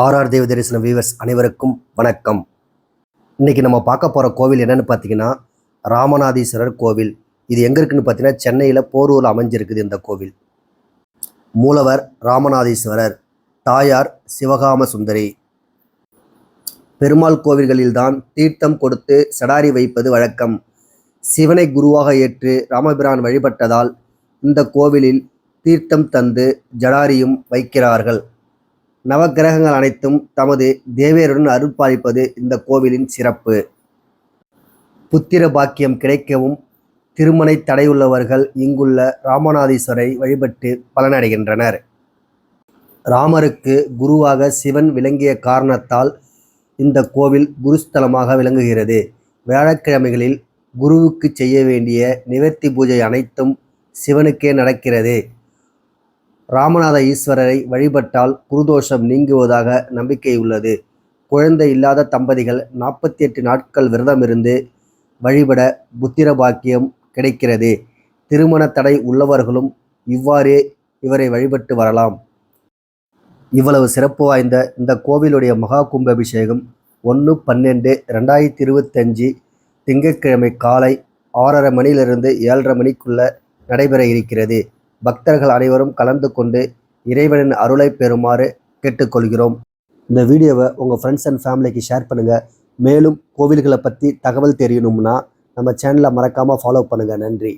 RR தேவ தரிசன viewers அனைவருக்கும் வணக்கம். இன்னைக்கு நம்ம பார்க்க போகிற கோவில் என்னென்னு பார்த்தீங்கன்னா ராமநாதீஸ்வரர் கோவில். இது எங்கே இருக்குன்னு பார்த்தீங்கன்னா சென்னையில் போரூரில் அமைஞ்சிருக்குது இந்த கோவில். மூலவர் ராமநாதீஸ்வரர் தாயார் சிவகாம சுந்தரி. பெருமாள் கோவில்களில்தான் தீர்த்தம் கொடுத்து சடாரி வைப்பது வழக்கம். சிவனை குருவாக ஏற்று ராமபிரான் வழிபட்டதால் இந்த கோவிலில் தீர்த்தம் தந்து ஜடாரியும் வைக்கிறார்கள். நவக்கிரகங்கள் அனைத்தும் தமது தேவியருடன் அருள்பாலிப்பது இந்த கோவிலின் சிறப்பு. புத்திர பாக்கியம் கிடைக்கவும் திருமண தடையுள்ளவர்கள் இங்குள்ள ராமநாதீஸ்வரை வழிபட்டு பலனடைகின்றனர். ராமருக்கு குருவாக சிவன் விளங்கிய காரணத்தால் இந்த கோவில் குருஸ்தலமாக விளங்குகிறது. வியாழக்கிழமைகளில் குருவுக்கு செய்ய வேண்டிய நிவர்த்தி பூஜை அனைத்தும் சிவனுக்கே நடக்கிறது. ராமநாத ஈஸ்வரரை வழிபட்டால் குருதோஷம் நீங்குவதாக நம்பிக்கை உள்ளது. குழந்தை இல்லாத தம்பதிகள் நாற்பத்தி எட்டு நாட்கள் விரதமிருந்து வழிபட புத்திர பாக்கியம் கிடைக்கிறது. திருமண தடை உள்ளவர்களும் இவ்வாறே இவரை வழிபட்டு வரலாம். இவ்வளவு சிறப்பு வாய்ந்த இந்த கோவிலுடைய மகா கும்பாபிஷேகம் ஒன்று பன்னெண்டு ரெண்டாயிரத்தி இருபத்தஞ்சு திங்கட்கிழமை காலை ஆறரை மணியிலிருந்து ஏழரை மணிக்குள்ள நடைபெற இருக்கிறது. பக்தர்கள் அனைவரும் கலந்து கொண்டு இறைவனின் அருளை பெறுமாறு கேட்டுக்கொள்கிறோம். இந்த வீடியோவை உங்கள் ஃப்ரெண்ட்ஸ் அண்ட் ஃபேமிலிக்கு ஷேர் பண்ணுங்கள் மேலும் கோவில்களை பற்றி தகவல் தெரியணும்னா நம்ம சேனலை மறக்காமல் ஃபாலோ பண்ணுங்கள் நன்றி.